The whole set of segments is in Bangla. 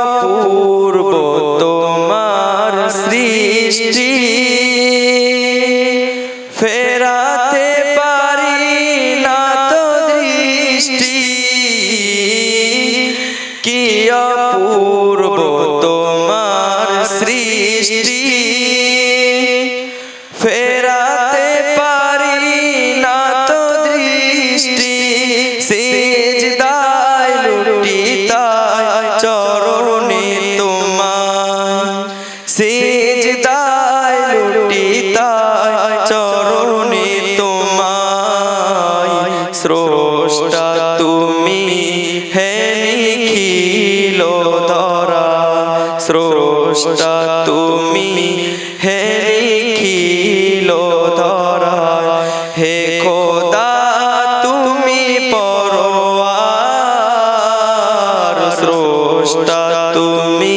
অপূর্ব তোমার সৃষ্টি। ফেরাতে পারি না তো দৃষ্টি। কি অপূর্ব তোমার সৃষ্টি। ফেরাতে সেজদায় লুটি তাই চরণে তোমায় স্রষ্টা তুমি হে নিখিল ধরা, স্রষ্টা তুমি হে নিখিল ধরা, হে খোদা তুমি পরোয়ার, স্রষ্টা তুমি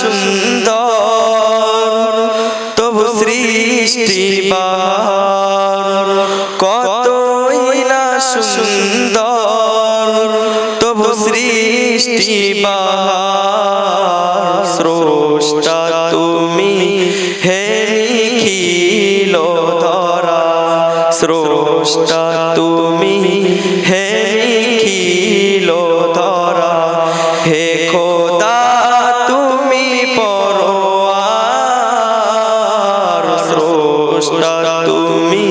সুন্দর, তবু সৃষ্টি বাহার কতই না সুন্দর, তবু সৃষ্টি বাহার স্রষ্টা তুমি হে নিখিল ধরা। স্রষ্টা তুমি হে নিখিল ধরা। হে খোদা স্রষ্টা তুমি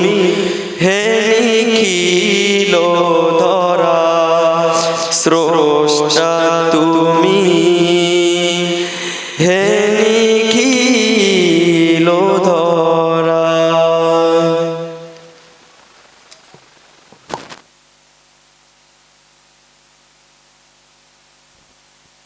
হে নিখিল ধরা স্রষ্টা তুমি